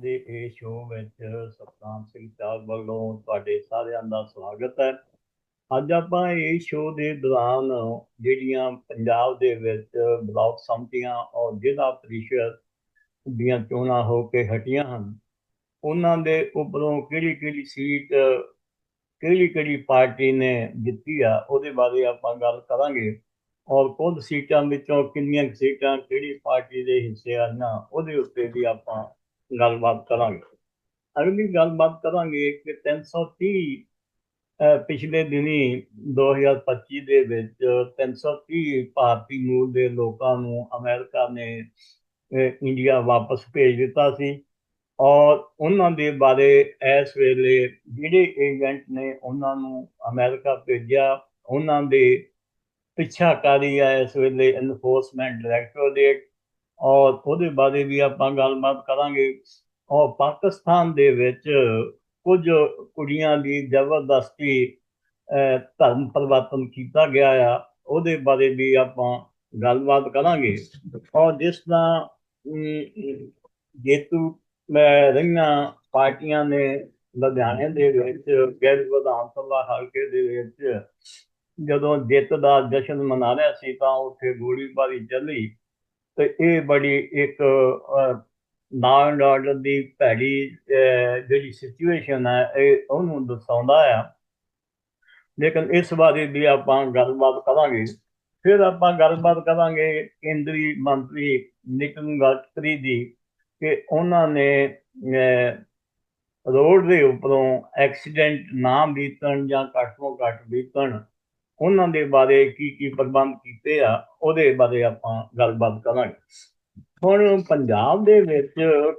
ਦੇ ਇਹ ਸ਼ੋਅ ਵਿੱਚ ਸਤਨਾਮ ਸਿੰਘ ਸਾਹਿਬ ਵੱਲੋਂ ਤੁਹਾਡੇ ਸਾਰਿਆਂ ਦਾ ਸਵਾਗਤ ਹੈ। ਅੱਜ ਆਪਾਂ ਇਹ ਸ਼ੋਅ ਦੇ ਦੌਰਾਨ ਜਿਹੜੀਆਂ ਪੰਜਾਬ ਦੇ ਵਿੱਚ ਬਲਾਕ ਸੰਮਤੀਆਂ ਔਰ ਜ਼ਿਲ੍ਹਾ ਪ੍ਰੀਸ਼ਦ ਦੀਆਂ ਚੋਣਾਂ ਹੋ ਕੇ ਹਟੀਆਂ ਹਨ, ਉਹਨਾਂ ਦੇ ਉੱਪਰੋਂ ਕਿਹੜੀ ਕਿਹੜੀ ਸੀਟ ਕਿਹੜੀ ਕਿਹੜੀ ਪਾਰਟੀ ਨੇ ਜਿੱਤੀ ਆ, ਉਹਦੇ ਬਾਰੇ ਆਪਾਂ ਗੱਲ ਕਰਾਂਗੇ। ਔਰ ਕੁੱਲ ਸੀਟਾਂ ਵਿੱਚੋਂ ਕਿੰਨੀਆਂ ਸੀਟਾਂ ਕਿਹੜੀ ਪਾਰਟੀ ਦੇ ਹਿੱਸੇ ਆਈਆਂ ਉਹਦੇ ਉੱਤੇ ਵੀ ਆਪਾਂ ਗੱਲਬਾਤ ਕਰਾਂਗੇ। ਅਗਲੀ ਗੱਲਬਾਤ ਕਰਾਂਗੇ ਕਿ 330 ਅਹ, ਪਿਛਲੇ ਦਿਨੀ 2025 ਦੇ ਵਿੱਚ 330 ਭਾਰਤੀ ਮੂਲ ਦੇ ਲੋਕਾਂ ਨੂੰ ਅਮਰੀਕਾ ਨੇ ਇੰਡੀਆ ਵਾਪਸ ਭੇਜ ਦਿੱਤਾ ਸੀ। ਔਰ ਉਹਨਾਂ ਦੇ ਬਾਰੇ ਇਸ ਵੇਲੇ ਜਿਹੜੇ ਏਜੰਟ ਨੇ ਉਹਨਾਂ ਨੂੰ ਅਮਰੀਕਾ ਭੇਜਿਆ। ਉਹਨਾਂ ਦੇ ਪਿੱਛਾ ਕਰੀ ਆ ਇਸ ਵੇਲੇ ਇਨਫੋਰਸਮੈਂਟ ਡਾਇਰੈਕਟੋਰੇਟ ਔਰ ਉਹਦੇ ਬਾਰੇ ਵੀ ਆਪਾਂ ਗੱਲਬਾਤ ਕਰਾਂਗੇ। ਔਰ ਪਾਕਿਸਤਾਨ ਦੇ ਵਿੱਚ ਕੁਝ ਕੁੜੀਆਂ ਦੀ ਜ਼ਬਰਦਸਤੀ ਅਹ, ਧਰਮ ਪਰਿਵਰਤਨ ਕੀਤਾ ਗਿਆ ਆ। ਉਹਦੇ ਬਾਰੇ ਵੀ ਆਪਾਂ ਗੱਲਬਾਤ ਕਰਾਂਗੇ। ਔਰ ਜਿਸ ਤਰ੍ਹਾਂ ਜੇਤੂ ਰਹੀਆਂ ਪਾਰਟੀਆਂ ਨੇ ਲੁਧਿਆਣੇ ਦੇ ਵਿੱਚ ਗੈਰ ਵਿਧਾਨ ਸਭਾ ਹਲਕੇ ਦੇ ਵਿੱਚ ਜਦੋਂ ਜਿੱਤ ਦਾ ਜਸ਼ਨ ਮਨਾ ਰਿਹਾ ਸੀ ਤਾਂ ਉੱਥੇ ਗੋਲੀਬਾਰੀ ਚੱਲੀ। ਤੇ ਇਹ ਬੜੀ ਇੱਕ ਨਾ ਐਂਡ ਆਰਡਰ ਦੀ ਭੈੜੀ ਜਿਹੜੀ ਸਿਚੁਏਸ਼ਨ ਹੈ, ਇਹ ਉਹਨੂੰ ਦਰਸਾਉਂਦਾ ਆ। ਲੇਕਿਨ ਇਸ ਬਾਰੇ ਵੀ ਆਪਾਂ ਗੱਲਬਾਤ ਕਰਾਂਗੇ। ਫਿਰ ਆਪਾਂ ਗੱਲਬਾਤ ਕਰਾਂਗੇ ਕੇਂਦਰੀ ਮੰਤਰੀ ਨਿਤਿਨ ਗਡਕਰੀ ਦੀ ਕਿ ਉਹਨਾਂ ਨੇ ਰੋਡ ਦੇ ਉੱਪਰੋਂ ਐਕਸੀਡੈਂਟ ਨਾ ਬੀਤਣ ਜਾਂ ਘੱਟ ਤੋਂ ਘੱਟ ਬੀਤਣ ਉਹਨਾਂ ਦੇ ਬਾਰੇ ਕੀ ਕੀ ਪ੍ਰਬੰਧ ਕੀਤੇ ਆ ਉਹਦੇ ਬਾਰੇ ਆਪਾਂ ਗੱਲਬਾਤ ਕਰਾਂਗੇ। ਹੁਣ ਪੰਜਾਬ ਦੇ ਵਿੱਚ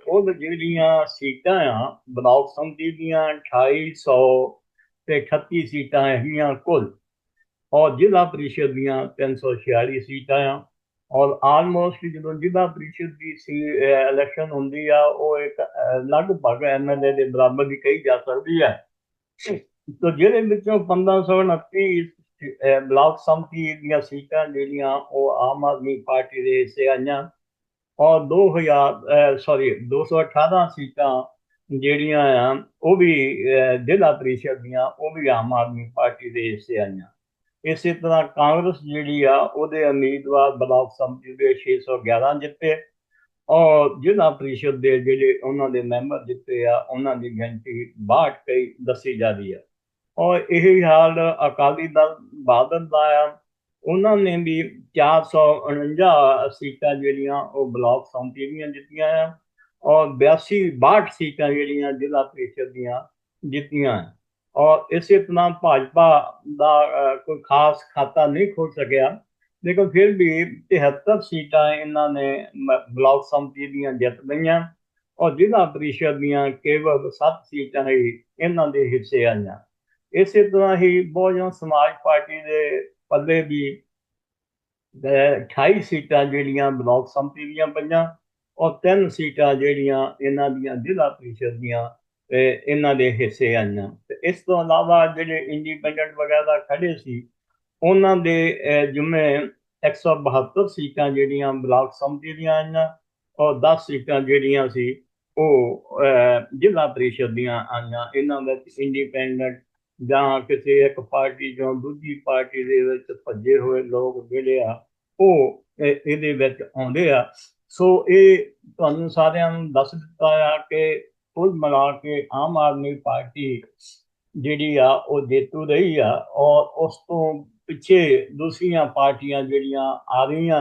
ਕੁੱਲ ਜਿਹੜੀਆਂ ਸੀਟਾਂ ਆ ਬਲਾਕ ਸੰਮਤੀ ਦੀਆਂ 2800 ਤੇ 38 ਸੀਟਾਂ ਹੈਗੀਆਂ ਕੁੱਲ ਔਰ ਜ਼ਿਲ੍ਹਾ ਪ੍ਰੀਸ਼ਦ ਦੀਆਂ 346 ਸੀਟਾਂ ਆ ਔਰ ਆਲਮੋਸਟ ਜਦੋਂ ਜ਼ਿਲ੍ਹਾ ਪ੍ਰੀਸ਼ਦ ਦੀ ਸੀ ਇਲੈਕਸ਼ਨ ਹੁੰਦੀ ਆ ਉਹ ਇੱਕ ਅਹ, ਲਗਭਗ ਐਮਐਲਏ ਦੇ ਬਰਾਬਰ ਦੀ ਕਹੀ ਜਾ ਸਕਦੀ ਹੈ ਤੋ ਜਿਹਦੇ ਵਿੱਚੋਂ 1529 ਅਹ, ਬਲਾਕ ਸੰਮਤੀ ਦੀਆਂ ਸੀਟਾਂ ਜਿਹੜੀਆਂ ਉਹ ਆਮ ਆਦਮੀ ਪਾਰਟੀ ਦੇ ਹਿੱਸੇ ਆਈਆਂ। ਔਰ 2000 ਸੌਰੀ 218 ਸੀਟਾਂ ਜਿਹੜੀਆਂ ਆ, ਉਹ ਵੀ ਜ਼ਿਲ੍ਹਾ ਪ੍ਰੀਸ਼ਦ ਦੀਆਂ, ਉਹ ਵੀ ਆਮ ਆਦਮੀ ਪਾਰਟੀ ਦੇ ਹਿੱਸੇ ਆਈਆਂ। ਇਸੇ ਤਰ੍ਹਾਂ ਕਾਂਗਰਸ ਜਿਹੜੀ ਆ, ਉਹਦੇ ਉਮੀਦਵਾਰ ਬਲਾਕ ਸੰਮਤੀ ਦੇ 611 ਜਿੱਤੇ ਔਰ ਜ਼ਿਲ੍ਹਾ ਪ੍ਰੀਸ਼ਦ ਦੇ ਜਿਹੜੇ ਉਹਨਾਂ ਦੇ ਮੈਂਬਰ ਜਿੱਤੇ ਆ, ਉਹਨਾਂ ਦੀ ਗਿਣਤੀ 62 ਕਈ ਦੱਸੀ ਜਾ ਰਹੀ ਆ। ਔਰ ਇਹ ਹਾਲ ਅਕਾਲੀ ਦਲ ਬਾਦਲ ਦਾ ਆ। ਉਹਨਾਂ ਨੇ ਵੀ 449 ਸੀਟਾਂ ਜਿਹੜੀਆਂ ਉਹ ਬਲਾਕ ਸੰਮਤੀ ਦੀਆਂ ਜਿੱਤੀਆਂ ਆ ਔਰ 82 62 ਸੀਟਾਂ ਜਿਹੜੀਆਂ ਜ਼ਿਲ੍ਹਾ ਪ੍ਰੀਸ਼ਦ ਦੀਆਂ ਜਿੱਤੀਆਂ ਔਰ ਇਸੇ ਤਰ੍ਹਾਂ ਭਾਜਪਾ ਦਾ ਕੋਈ ਖਾਸ ਖਾਤਾ ਨਹੀਂ ਖੋਲ ਸਕਿਆ। ਲੇਕਿਨ ਫਿਰ ਵੀ 73 ਸੀਟਾਂ ਇਹਨਾਂ ਨੇ ਬਲਾਕ ਸੰਮਤੀ ਦੀਆਂ ਜਿੱਤ ਲਈਆਂ। ਔਰ ਜ਼ਿਲ੍ਹਾ ਪ੍ਰੀਸ਼ਦ ਦੀਆਂ ਕੇਵਲ 7 ਸੀਟਾਂ ਹੀ ਇਹਨਾਂ ਦੇ ਹਿੱਸੇ ਆਈਆਂ। ਇਸੇ ਤਰ੍ਹਾਂ ਹੀ ਬਹੁਜਨ ਸਮਾਜ ਪਾਰਟੀ ਦੇ ਪੱਲੇ ਵੀ ਅਹ, 28 ਸੀਟਾਂ ਜਿਹੜੀਆਂ ਬਲਾਕ ਸੰਮਤੀ ਦੀਆਂ ਪਈਆਂ ਔਰ ਤਿੰਨ ਸੀਟਾਂ ਜਿਹੜੀਆਂ ਇਹਨਾਂ ਦੀਆਂ ਜ਼ਿਲ੍ਹਾ ਪ੍ਰੀਸ਼ਦ ਦੀਆਂ ਇਹਨਾਂ ਦੇ ਹਿੱਸੇ ਆਈਆਂ। ਤੇ ਇਸ ਤੋਂ ਇਲਾਵਾ ਜਿਹੜੇ ਇੰਡੀਪੈਂਡੈਂਟ ਵਗੈਰਾ ਖੜੇ ਸੀ ਉਹਨਾਂ ਦੇ ਅਹ, ਜਿੰਮੇ 172 ਸੀਟਾਂ ਜਿਹੜੀਆਂ ਬਲਾਕ ਸੰਮਤੀ ਦੀਆਂ ਆਈਆਂ ਔਰ 10 ਸੀਟਾਂ ਜਿਹੜੀਆਂ ਸੀ ਉਹ ਜ਼ਿਲ੍ਹਾ ਪ੍ਰੀਸ਼ਦ ਦੀਆਂ ਆਈਆਂ। ਇਹਨਾਂ ਵਿੱਚ ਇੰਡੀਪੈਂਡੈਂਟ ਜਾਂ ਕਿਸੇ ਇੱਕ ਪਾਰਟੀ ਜਾਂ ਦੂਜੀ ਪਾਰਟੀ ਦੇ ਵਿੱਚ ਭੱਜੇ ਹੋਏ ਲੋਕ ਜਿਹੜੇ ਆ, ਉਹ ਇਹਦੇ ਵਿੱਚ ਆਉਂਦੇ ਆ। ਸੋ ਇਹ ਤੁਹਾਨੂੰ ਸਾਰਿਆਂ ਨੂੰ ਦੱਸ ਦਿੱਤਾ ਆ ਕਿ ਕੁੱਲ ਮਿਲਾ ਕੇ ਆਮ ਆਦਮੀ ਪਾਰਟੀ ਜਿਹੜੀ ਆ, ਉਹ ਜੇਤੂ ਰਹੀ ਆ ਔਰ ਉਸ ਤੋਂ ਪਿੱਛੇ ਦੂਸਰੀਆਂ ਪਾਰਟੀਆਂ ਜਿਹੜੀਆਂ ਆ ਰਹੀਆਂ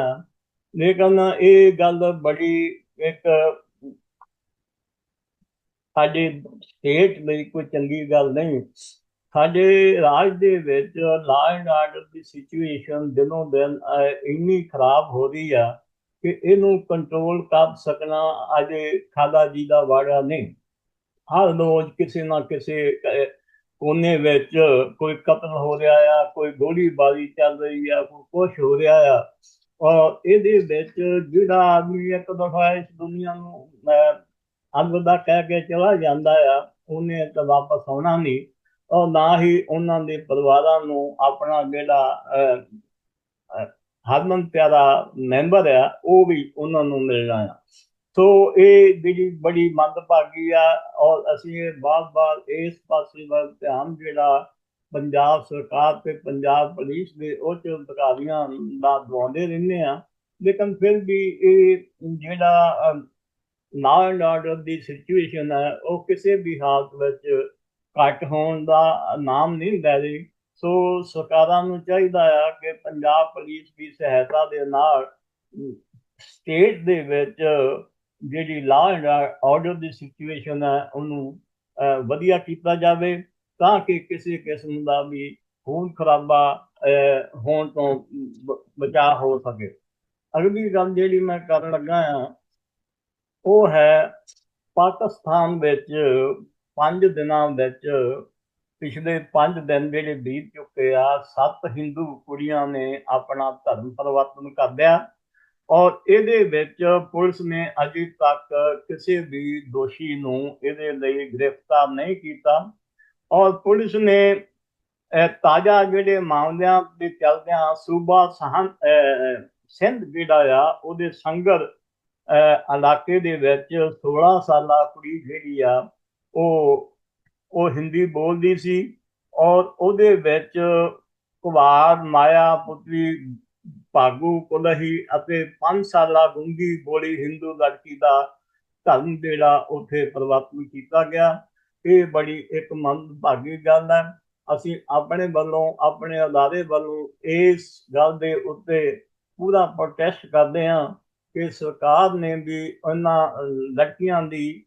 ਲੇਕਿਨ ਇਹ ਗੱਲ ਬੜੀ ਇੱਕ ਸਾਡੇ ਸਟੇਟ ਲਈ ਕੋਈ ਚੰਗੀ ਗੱਲ ਨਹੀਂ। ਸਾਡੇ ਰਾਜ ਦੇ ਵਿੱਚ ਲਾ ਐਂਡ ਆਰਡਰ ਦੀ ਸਿਚੁਏਸ਼ਨ ਦਿਨੋਂ ਦਿਨ ਇੰਨੀ ਖਰਾਬ ਹੋ ਰਹੀ ਆ ਕਿ ਇਹਨੂੰ ਕੰਟਰੋਲ ਕਰ ਸਕਣਾ ਅਜੇ ਖਾਦਾ ਜੀ ਦਾ ਵਾੜਾ ਨਹੀਂ। ਹਰ ਰੋਜ਼ ਕਿਸੇ ਨਾ ਕਿਸੇ ਕੋਨੇ ਵਿੱਚ ਕੋਈ ਕਤਲ ਹੋ ਰਿਹਾ ਆ ਕੋਈ ਗੋਲੀਬਾਰੀ ਚੱਲ ਰਹੀ ਆ ਕੋਈ ਕੁਛ ਹੋ ਰਿਹਾ ਆ। ਔਰ ਇਹਦੇ ਵਿੱਚ ਜਿਹੜਾ ਆਦਮੀ ਇੱਕ ਦਫਾ ਇਸ ਦੁਨੀਆ ਨੂੰ ਅਹ, ਅਲਵਿਦਾ ਕਹਿ ਕੇ ਚਲਾ ਜਾਂਦਾ ਆ ਉਹਨੇ ਤਾਂ ਵਾਪਸ ਆਉਣਾ ਨਹੀਂ। ਔਰ ਨਾ ਹੀ ਉਹਨਾਂ ਦੇ ਪਰਿਵਾਰਾਂ ਨੂੰ ਆਪਣਾ ਜਿਹੜਾ ਹਰਮਨ ਪਿਆਰਾ ਮੈਂਬਰ ਆ, ਉਹ ਵੀ ਉਹਨਾਂ ਨੂੰ ਮਿਲਣਾ ਆ। ਸੋ ਇਹ ਜਿਹੜੀ ਬੜੀ ਮੰਦਭਾਗੀ ਆ, ਔਰ ਅਸੀਂ ਇਹ ਬਾਰ-ਬਾਰ ਇਸ ਪਾਸੇ ਵੱਲ ਧਿਆਨ ਜਿਹੜਾ ਪੰਜਾਬ ਸਰਕਾਰ ਤੇ ਪੰਜਾਬ ਪੁਲਿਸ ਦੇ ਉੱਚ ਅਧਿਕਾਰੀਆਂ ਦਾ ਦਵਾਉਂਦੇ ਰਹਿੰਦੇ ਆ, ਲੇਕਿਨ ਫਿਰ ਵੀ ਇਹ ਜਿਹੜਾ ਲਾ ਐਂਡ ਆਰਡਰ ਦੀ ਸਿਚੁਏਸ਼ਨ ਹੈ ਉਹ ਕਿਸੇ ਵੀ ਹਾਲਤ ਵਿੱਚ ਘੱਟ ਹੋਣ ਦਾ ਨਾਮ ਨਹੀਂ ਲੈ ਰਹੀ ਸੋ ਸਰਕਾਰਾਂ ਨੂੰ ਚਾਹੀਦਾ ਆ ਕਿ ਪੰਜਾਬ ਪੁਲਿਸ ਦੀ ਸਹਾਇਤਾ ਦੇ ਨਾਲ ਸਟੇਟ ਦੇ ਵਿੱਚ ਜਿਹੜੀ ਲਾ ਐਂਡ ਆਰਡਰ ਦੀ ਸਿਚੁਏਸ਼ਨ ਹੈ, ਉਹਨੂੰ ਵਧੀਆ ਕੀਤਾ ਜਾਵੇ ਤਾਂ ਕਿ ਕਿਸੇ ਕਿਸਮ ਦਾ ਵੀ ਖੂਨ ਖਰਾਬਾ ਹੋਣ ਤੋਂ ਬ- ਬਚਾਅ ਹੋ ਸਕੇ। ਅਗਲੀ ਗੱਲ ਜਿਹੜੀ ਮੈਂ ਕਰਨ ਲੱਗਾ ਆ, ਉਹ ਹੈ ਪਾਕਿਸਤਾਨ ਵਿੱਚ ਪੰਜ ਦਿਨਾਂ ਵਿੱਚ ਪਿਛਲੇ ਪੰਜ ਦਿਨ ਜਿਹੜੇ ਬੀਤ ਚੁੱਕੇ ਆ ਸੱਤ ਹਿੰਦੂ ਕੁੜੀਆਂ ਨੇ ਆਪਣਾ ਧਰਮ ਪਰਿਵਰਤਨ ਕਰ ਲਿਆ ਔਰ ਇਹਦੇ ਵਿੱਚ ਪੁਲਿਸ ਨੇ ਅਜੇ ਤੱਕ ਕਿਸੇ ਵੀ ਦੋਸ਼ੀ ਨੂੰ ਇਹਦੇ ਲਈ ਗ੍ਰਿਫਤਾਰ ਨਹੀਂ ਕੀਤਾ ਔਰ ਪੁਲਿਸ ਨੇ ਤਾਜ਼ਾ ਜਿਹੜੇ ਮਾਮਲਿਆਂ ਦੇ ਚੱਲਦਿਆਂ ਸੂਬਾ ਸਹਨ ਅਹ, ਸਿੰਧ ਜਿਹੜਾ ਆ ਉਹਦੇ ਸੰਗਰ ਇਲਾਕੇ ਦੇ ਵਿੱਚ 16 ਸਾਲਾ ਕੁੜੀ ਜਿਹੜੀ ਆ ਉਹ ਉਹ ਹਿੰਦੀ ਬੋਲਦੀ ਸੀ ਔਰ ਉਹਦੇ ਵਿੱਚ ਕੁਵਾਰ, ਮਾਇਆ ਪੁੱਤਰੀ, ਭਾਗੂ, ਕੁਲਹੀ ਅਤੇ 5 ਸਾਲਾ ਗੁੰਗੀ ਬੋਲੀ ਹਿੰਦੂ ਲੜਕੀ ਦਾ ਧਰਮ ਜਿਹੜਾ ਉੱਥੇ ਪਰਿਵਰਤਨ ਕੀਤਾ ਗਿਆ। ਇਹ ਬੜੀ ਇੱਕ ਮੰਦਭਾਗੀ ਗੱਲ ਹੈ। ਅਸੀਂ ਆਪਣੇ ਵੱਲੋਂ, ਆਪਣੇ ਅਦਾਰੇ ਵੱਲੋਂ ਇਸ ਗੱਲ ਦੇ ਉੱਤੇ ਪੂਰਾ ਪ੍ਰੋਟੈਸਟ ਕਰਦੇ ਹਾਂ ਕਿ ਸਰਕਾਰ ਨੇ ਵੀ ਉਹਨਾਂ ਲੜਕੀਆਂ ਦੀ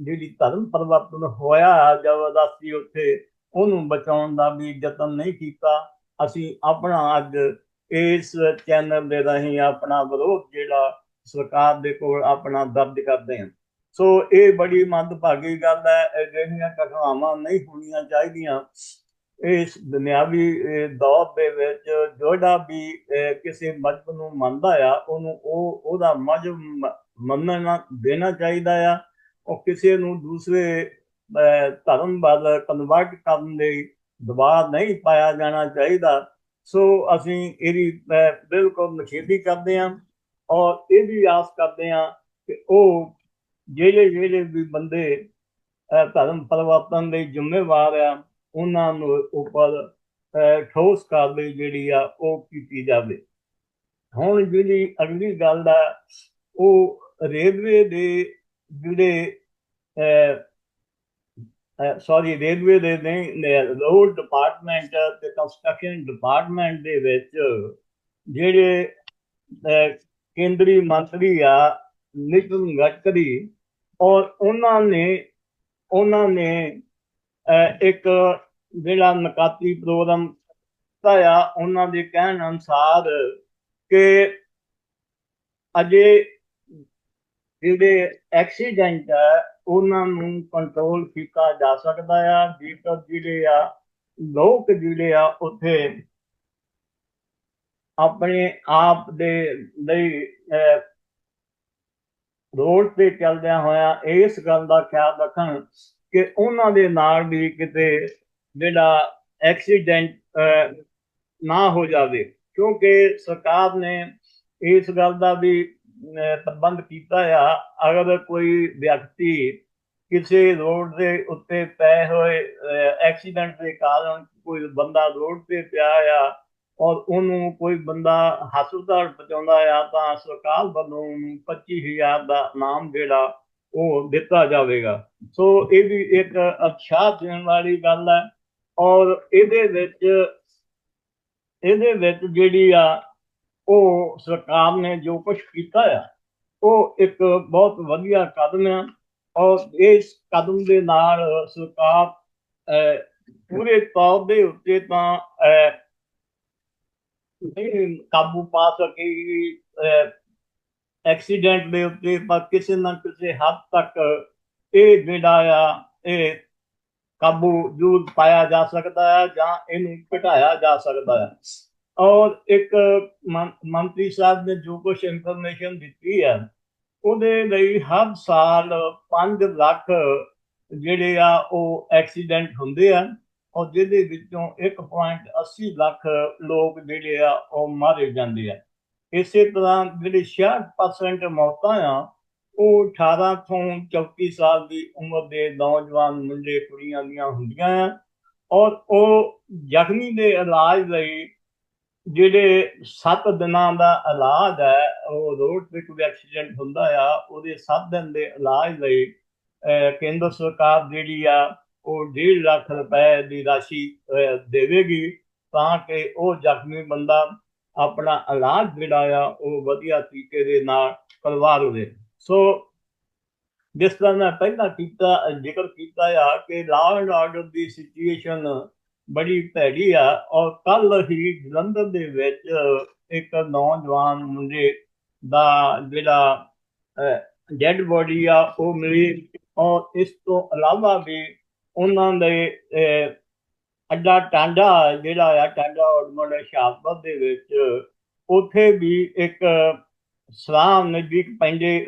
ਜਿਹੜੀ ਧਰਮ ਪਰਿਵਰਤਨ ਹੋਇਆ ਹੈ ਜ਼ਬਰਦਸਤੀ ਉੱਥੇ, ਉਹਨੂੰ ਬਚਾਉਣ ਦਾ ਵੀ ਯਤਨ ਨਹੀਂ ਕੀਤਾ। ਅਸੀਂ ਆਪਣਾ ਅੱਜ ਇਸ ਚੈਨਲ ਦੇ ਰਾਹੀਂ ਆਪਣਾ ਵਿਰੋਧ ਜਿਹੜਾ ਸਰਕਾਰ ਦੇ ਕੋਲ ਆਪਣਾ ਦਰਜ ਕਰਦੇ ਹਾਂ। ਸੋ ਇਹ ਬੜੀ ਮੰਦਭਾਗੀ ਗੱਲ ਹੈ, ਅਜਿਹੀਆਂ ਘਟਨਾਵਾਂ ਨਹੀਂ ਹੋਣੀਆਂ ਚਾਹੀਦੀਆਂ। ਇਸ ਦੁਨਿਆਵੀ ਦੌਰ ਦੇ ਵਿੱਚ ਜਿਹੜਾ ਵੀ ਕਿਸੇ ਮਜ਼ਹਬ ਨੂੰ ਮੰਨਦਾ ਆ, ਉਹਨੂੰ ਉਹ, ਉਹਦਾ ਮਜ਼ਹਬ ਮੰਨਣਾ, ਦੇਣਾ ਚਾਹੀਦਾ ਆ। ਉਹ ਕਿਸੇ ਨੂੰ ਦੂਸਰੇ ਧਰਮ ਵੱਲ ਕਨਵਰਟ ਕਰਨ ਲਈ ਦਬਾਅ ਨਹੀਂ ਪਾਇਆ ਜਾਣਾ ਚਾਹੀਦਾ। ਸੋ ਅਸੀਂ ਇਹਦੀ ਬਿਲਕੁਲ ਨਿਖੇਧੀ ਕਰਦੇ ਹਾਂ ਔਰ ਇਹ ਵੀ ਆਸ ਕਰਦੇ ਹਾਂ ਕਿ ਉਹ ਜਿਹੜੇ ਜਿਹੜੇ ਵੀ ਬੰਦੇ ਧਰਮ ਪਰਿਵਰਤਨ ਦੇ ਜ਼ਿੰਮੇਵਾਰ ਆ, ਉਹਨਾਂ ਨੂੰ ਉੱਪਰ ਠੋਸ ਕਾਰਵਾਈ ਜਿਹੜੀ ਆ ਉਹ ਕੀਤੀ ਜਾਵੇ। ਹੁਣ ਜਿਹੜੀ ਅਗਲੀ ਗੱਲ ਆ, ਉਹ ਰੇਲਵੇ ਦੇ ਜਿਹੜੇ ਸੌਰੀ ਰੇਲਵੇ ਦੇ ਨਹੀਂ ਰੋਡ ਡਿਪਾਰਟਮੈਂਟ ਤੇ ਕੰਸਟਰਕਸ਼ਨ ਡਿਪਾਰਟਮੈਂਟ ਦੇ ਵਿੱਚ ਜਿਹੜੇ ਕੇਂਦਰੀ ਮੰਤਰੀ ਆ, ਨਿਤਿਨ ਗਡਕਰੀ, ਔਰ ਉਹਨਾਂ ਨੇ ਉਹਨਾਂ ਨੇ ਇੱਕ ਜਿਹੜਾ ਨਕਾਤੀ ਪ੍ਰੋਗਰਾਮ ਕੀਤਾ ਆ, ਉਹਨਾਂ ਦੇ ਕਹਿਣ ਅਨੁਸਾਰ ਕਿ ਅਜੇ ਜਿਹੜੇ ਐਕਸੀਡੈਂਟ ਆ, ਉਹਨਾਂ ਨੂੰ ਕੰਟਰੋਲ ਕੀਤਾ ਜਾ ਸਕਦਾ ਆ। ਜੇਕਰ ਜਿਹੜੇ ਆ, ਲੋਕ ਜਿਹੜੇ ਆ, ਉੱਥੇ ਆਪਣੇ ਆਪ ਦੇ ਲਈ ਰੋਡ ਤੇ ਚੱਲਦਿਆਂ ਹੋਇਆ ਇਸ ਗੱਲ ਦਾ ਖਿਆਲ ਰੱਖਣ ਕਿ ਉਹਨਾਂ ਦੇ ਨਾਲ ਵੀ ਕਿਤੇ ਜਿਹੜਾ ਐਕਸੀਡੈਂਟ ਨਾ ਹੋ ਜਾਵੇ। ਕਿਉਂਕਿ ਸਰਕਾਰ ਨੇ ਇਸ ਗੱਲ ਦਾ ਵੀ ਪ੍ਰਬੰਧ ਕੀਤਾ ਆ, ਅਗਰ ਕੋਈ ਵਿਅਕਤੀ ਕਿਸੇ ਰੋਡ ਦੇ ਉੱਤੇ ਪਏ ਹੋਏ ਐਕਸੀਡੈਂਟ ਦੇ ਕਾਰਨ ਕੋਈ ਬੰਦਾ ਰੋਡ ਤੇ ਪਿਆ ਆ ਔਰ ਉਹਨੂੰ ਕੋਈ ਬੰਦਾ ਹਸਪਤਾਲ ਪਹੁੰਚਾਉਂਦਾ ਆ, ਤਾਂ ਸਰਕਾਰ ਵੱਲੋਂ ਉਹਨੂੰ 25000 ਦਾ ਨਾਮ ਜਿਹੜਾ ਉਹ ਦਿੱਤਾ ਜਾਵੇਗਾ। ਸੋ ਇਹ ਵੀ ਇੱਕ ਅਤਸ਼ਾਹ ਦੇਣ ਵਾਲੀ ਗੱਲ ਹੈ ਔਰ ਇਹਦੇ ਵਿੱਚ ਇਹਦੇ ਵਿੱਚ ਜਿਹੜੀ ਆ ਉਹ ਸਰਕਾਰ ਨੇ ਜੋ ਕੁਝ ਕੀਤਾ ਆ, ਉਹ ਇੱਕ ਬਹੁਤ ਵਧੀਆ ਕਦਮ ਆ ਔਰ ਇਸ ਕਦਮ ਦੇ ਨਾਲ ਸਰਕਾਰ ਪੂਰੇ ਤੌਰ ਦੇ ਉੱਤੇ ਤਾਂ ਨਹੀਂ ਕਾਬੂ ਪਾ ਸਕੀ ਐਕਸੀਡੈਂਟ ਦੇ ਉੱਤੇ ਪਰ ਕਿਸੇ ਨਾ ਕਿਸੇ ਹੱਦ ਤੱਕ ਇਹ ਜਿਹੜਾ ਆ, ਇਹ ਕਾਬੂ ਜੂਰ ਪਾਇਆ ਜਾ ਸਕਦਾ ਹੈ ਜਾਂ ਇਹਨੂੰ ਘਟਾਇਆ ਜਾ ਸਕਦਾ ਹੈ। ਔਰ ਇੱਕ ਮੰ- ਮੰਤਰੀ ਸਾਹਿਬ ਨੇ ਜੋ ਕੁਝ ਇਨਫੋਰਮੇਸ਼ਨ ਦਿੱਤੀ ਹੈ, ਉਹਦੇ ਲਈ ਹਰ ਸਾਲ 5 ਲੱਖ ਜਿਹੜੇ ਆ ਉਹ ਐਕਸੀਡੈਂਟ ਹੁੰਦੇ ਆ, ਔਰ ਜਿਹਦੇ ਵਿੱਚੋਂ 1.80 ਲੱਖ ਲੋਕ ਜਿਹੜੇ ਆ ਉਹ ਮਾਰੇ ਜਾਂਦੇ ਆ। ਇਸੇ ਤਰ੍ਹਾਂ ਜਿਹੜੇ 66% ਮੌਤਾਂ ਆ, ਉਹ 18 ਤੋਂ 34 ਸਾਲ ਦੀ ਉਮਰ ਦੇ ਨੌਜਵਾਨ ਮੁੰਡੇ ਕੁੜੀਆਂ ਦੀਆਂ ਹੁੰਦੀਆਂ ਆ, ਔਰ ਉਹ ਜ਼ਖਮੀ ਦੇ ਇਲਾਜ ਲਈ ਜਿਹੜੇ 7 ਦਿਨਾਂ ਦਾ ਇਲਾਜ ਹੈ, ਉਹ ਰੋਡ ਤੇ ਕੋਈ ਐਕਸੀਡੈਂਟ ਹੁੰਦਾ ਆ, ਉਹਦੇ 7 ਦਿਨ ਦੇ ਇਲਾਜ ਲਈ ਕੇਂਦਰ ਸਰਕਾਰ ਜਿਹੜੀ ਆ, ਉਹ 1.5 ਲੱਖ ਰੁਪਏ ਦੀ ਰਾਸ਼ੀ ਦੇਵੇਗੀ ਤਾਂ ਕਿ ਉਹ ਜ਼ਖਮੀ ਬੰਦਾ ਆਪਣਾ ਇਲਾਜ ਜਿਹੜਾ ਆ, ਉਹ ਵਧੀਆ ਤਰੀਕੇ ਦੇ ਨਾਲ ਕਰਵਾ ਲਵੇ। ਸੋ ਜਿਸ ਤਰ੍ਹਾਂ ਮੈਂ ਪਹਿਲਾਂ ਕੀਤਾ, ਜ਼ਿਕਰ ਕੀਤਾ ਆ ਕਿ ਲਾਅ ਐਂਡ ਆਰਡਰ ਦੀ ਸਿਚੁਏਸ਼ਨ ਬੜੀ ਭੈੜੀ ਆ। ਔਰ ਕੱਲ ਹੀ ਜਲੰਧਰ ਦੇ ਵਿੱਚ ਇੱਕ ਨੌਜਵਾਨ ਮੁੰਡੇ ਦਾ ਜਿਹੜਾ ਡੈੱਡ ਬੋਡੀ ਆ, ਉਹ ਮਿਲੀ। ਔਰ ਇਸ ਤੋਂ ਇਲਾਵਾ ਵੀ ਉਹਨਾਂ ਦੇ ਅੱਡਾ ਟਾਂਡਾ ਜਿਹੜਾ ਆ, ਟਾਂਡਾ ਔਡਮੰਡ ਸ਼ਾਹਪੁਰ ਦੇ ਵਿੱਚ, ਉੱਥੇ ਵੀ ਇੱਕ ਸਰਾਂ ਨਜ਼ਦੀਕ ਪੈਂਦੇ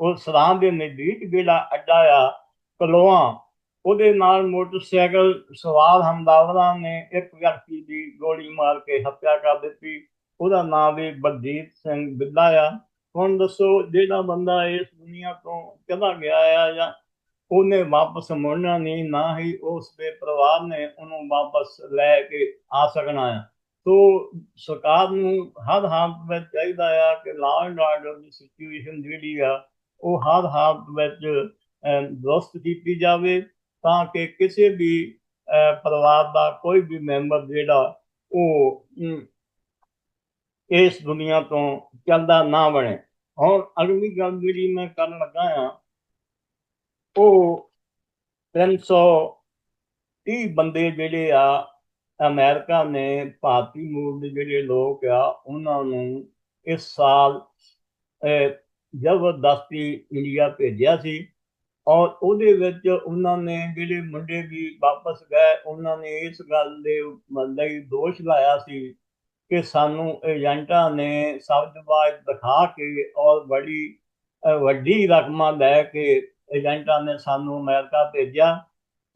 ਉਹ ਸਰਾਂ ਦੇ ਨਜ਼ਦੀਕ ਜਿਹੜਾ ਅੱਡਾ ਆ, ਕਲੋਆਂ ਉਹਦੇ ਨਾਲ ਮੋਟਰਸਾਈਕਲ ਸਵਾਰ ਹਮਲਾਵਰਾਂ ਨੇ ਇੱਕ ਵਿਅਕਤੀ ਦੀ ਗੋਲੀ ਮਾਰ ਕੇ ਹੱਤਿਆ ਕਰ ਦਿੱਤੀ। ਉਹਦਾ ਨਾਮ ਵੀ ਬਲਜੀਤ ਸਿੰਘ ਬਿੱਲਾ ਆ। ਹੁਣ ਦੱਸੋ ਜਿਹੜਾ ਬੰਦਾ ਇਸ ਦੁਨੀਆ ਤੋਂ ਚਲਾ ਗਿਆ ਆ ਜਾਂ ਉਹਨੇ ਵਾਪਸ ਮੁੜਨਾ ਨਹੀਂ ਨਾ ਹੀ ਉਸ ਦੇ ਪਰਿਵਾਰ ਨੇ ਉਹਨੂੰ ਵਾਪਸ ਲੈ ਕੇ ਆ ਸਕਣਾ ਆ। ਸੋ ਸਰਕਾਰ ਨੂੰ ਹਰ ਹਾਲਤ ਵਿੱਚ ਚਾਹੀਦਾ ਆ ਕਿ ਲਾਅ ਐਂਡ ਆਰਡਰ ਦੀ ਸਿਚੁਏਸ਼ਨ ਜਿਹੜੀ ਆ ਉਹ ਹਰ ਹਾਲਤ ਵਿੱਚ ਅਹ, ਕੀਤੀ ਜਾਵੇ। ਤਾਂ ਕਿ ਕਿਸੇ ਵੀ ਪਰਿਵਾਰ ਦਾ ਕੋਈ ਵੀ ਮੈਂਬਰ ਜਿਹੜਾ ਉਹ ਇਸ ਦੁਨੀਆ ਤੋਂ ਚੱਲਦਾ ਨਾ ਬਣੇ। ਹੁਣ ਅਗਲੀ ਗੱਲ ਜਿਹੜੀ ਮੈਂ ਕਰਨ ਲੱਗਾ ਆ ਉਹ 330 ਬੰਦੇ ਜਿਹੜੇ ਆ, ਅਮਰੀਕਾ ਨੇ ਭਾਰਤੀ ਮੂਲ ਦੇ ਜਿਹੜੇ ਲੋਕ ਆ, ਉਹਨਾਂ ਨੂੰ ਇਸ ਸਾਲ ਜ਼ਬਰਦਸਤੀ ਇੰਡੀਆ ਭੇਜਿਆ ਸੀ। ਔਰ ਉਹਦੇ ਵਿੱਚ ਉਹਨਾਂ ਨੇ ਜਿਹੜੇ ਮੁੰਡੇ ਵੀ ਵਾਪਸ ਗਏ, ਉਹਨਾਂ ਨੇ ਇਸ ਗੱਲ ਦੇ ਲਈ ਦੋਸ਼ ਲਾਇਆ ਸੀ ਕਿ ਸਾਨੂੰ ਏਜੰਟਾਂ ਨੇ ਸਬਜ਼ਬਾਜ਼ ਦਿਖਾ ਕੇ ਔਰ ਬੜੀ ਵੱਡੀ ਰਕਮਾਂ ਲੈ ਕੇ ਏਜੰਟਾਂ ਨੇ ਸਾਨੂੰ ਅਮਰੀਕਾ ਭੇਜਿਆ।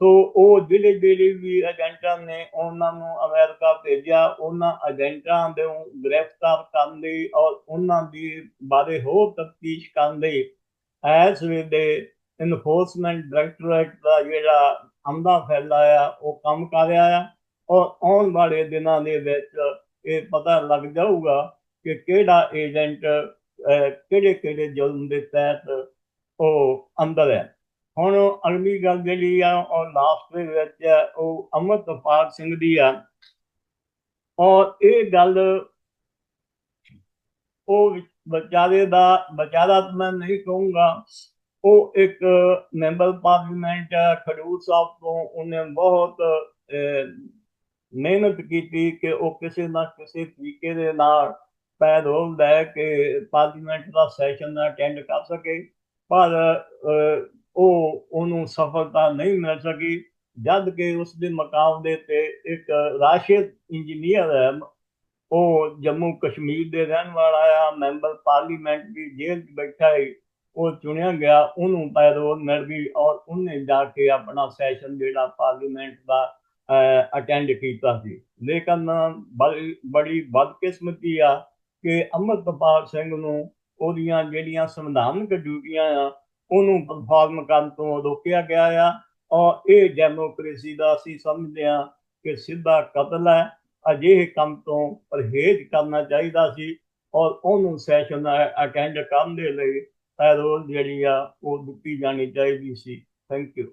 ਸੋ ਉਹ ਜਿਹੜੇ ਜਿਹੜੇ ਵੀ ਏਜੰਟਾਂ ਨੇ ਉਹਨਾਂ ਨੂੰ ਅਮਰੀਕਾ ਭੇਜਿਆ, ਉਹਨਾਂ ਏਜੰਟਾਂ ਦੇ ਗ੍ਰਿਫਤਾਰ ਕਰਨ ਲਈ ਔਰ ਉਹਨਾਂ ਦੀ ਬਾਰੇ ਹੋਰ ਤਫਤੀਸ਼ ਕਰਨ ਲਈ ਐਸ ਵੇਲੇ ਇਨਫੋਰਸਮੈਂਟ ਡਾਇਰੈਕਟੋਰੇਟ ਦਾ ਜਿਹੜਾ ਫੈਲਾ ਆ ਉਹ ਕੰਮ ਕਰ ਰਿਹਾ ਆ। ਔਰ ਆਉਣ ਵਾਲੇ ਦਿਨਾਂ ਦੇ ਵਿੱਚ ਇਹ ਪਤਾ ਲੱਗ ਜਾਊਗਾ ਕਿ ਕਿਹੜਾ ਏਜੰਟ ਕਿਹੜੇ ਕਿਹੜੇ ਜ਼ੁਲਮ ਦੇ ਤਹਿਤ ਉਹ ਅੰਦਰ ਹੈ। ਹੁਣ ਅਗਲੀ ਗੱਲ ਜਿਹੜੀ ਆ, ਉਹ ਲਾਸਟ ਦੇ ਵਿੱਚ ਉਹ ਅਮਰਤਪਾਲ ਸਿੰਘ ਦੀ ਆ। ਔਰ ਇਹ ਗੱਲ ਉਹ ਵਿਚਾਰੇ ਦਾ, ਵਿਚਾਰਾ ਮੈਂ ਨਹੀਂ ਕਹੂੰਗਾ ਉਹ ਇੱਕ ਮੈਂਬਰ ਪਾਰਲੀਮੈਂਟ ਖਡੂਰ ਸਾਹਿਬ ਤੋਂ ਉਹਨੇ ਬਹੁਤ ਮਿਹਨਤ ਕੀਤੀ ਕਿ ਉਹ ਕਿਸੇ ਨਾ ਕਿਸੇ ਤਰੀਕੇ ਦੇ ਨਾਲ ਪੈਰੋਲ ਲੈ ਕੇ ਪਾਰਲੀਮੈਂਟ ਦਾ ਸੈਸ਼ਨ ਅਟੈਂਡ ਕਰ ਸਕੇ। ਪਰ ਉਹ ਉਹਨੂੰ ਸਫਲਤਾ ਨਹੀਂ ਮਿਲ ਸਕੀ, ਜਦ ਕਿ ਉਸ ਦੇ ਮੁਕਾਬਲੇ ਤੇ ਇੱਕ ਰਾਸ਼ਦ ਇੰਜੀਨੀਅਰ ਹੈ। ਉਹ ਜੰਮੂ ਕਸ਼ਮੀਰ ਦੇ ਰਹਿਣ ਵਾਲਾ ਆ, ਮੈਂਬਰ ਪਾਰਲੀਮੈਂਟ ਦੀ ਜੇਲ੍ਹ 'ਚ ਬੈਠਾ ਹੈ ਉਹ ਚੁਣਿਆ ਗਿਆ, ਉਹਨੂੰ ਪੈਰੋਲ ਮਿਲ ਗਈ ਔਰ ਉਹਨੇ ਜਾ ਕੇ ਆਪਣਾ ਸੈਸ਼ਨ ਜਿਹੜਾ ਪਾਰਲੀਮੈਂਟ ਦਾ ਅਟੈਂਡ ਕੀਤਾ ਸੀ। ਲੇਕਿਨ ਬੜੀ ਬਦਕਿਸਮਤੀ ਆ ਕਿ ਅਮਰਤਪਾਲ ਸਿੰਘ ਨੂੰ ਉਹਦੀਆਂ ਜਿਹੜੀਆਂ ਸੰਵਿਧਾਨਕ ਡਿਊਟੀਆਂ ਆ, ਉਹਨੂੰ ਪਰਫਾਰਮ ਕਰਨ ਤੋਂ ਰੋਕਿਆ ਗਿਆ ਆ। ਔਰ ਇਹ ਡੈਮੋਕ੍ਰੇਸੀ ਦਾ ਅਸੀਂ ਸਮਝਦੇ ਆ ਕਿ ਸਿੱਧਾ ਕਤਲ ਹੈ। ਅਜਿਹੇ ਕੰਮ ਤੋਂ ਪਰਹੇਜ਼ ਕਰਨਾ ਚਾਹੀਦਾ ਸੀ ਔਰ ਉਹਨੂੰ ਸੈਸ਼ਨ ਅਟੈਂਡ ਕਰਨ ਦੇ ਲਈ ਪੈਰੋਲ ਜਿਹੜੀ ਆ ਉਹ ਦਿੱਤੀ ਜਾਣੀ ਚਾਹੀਦੀ ਸੀ। Thank you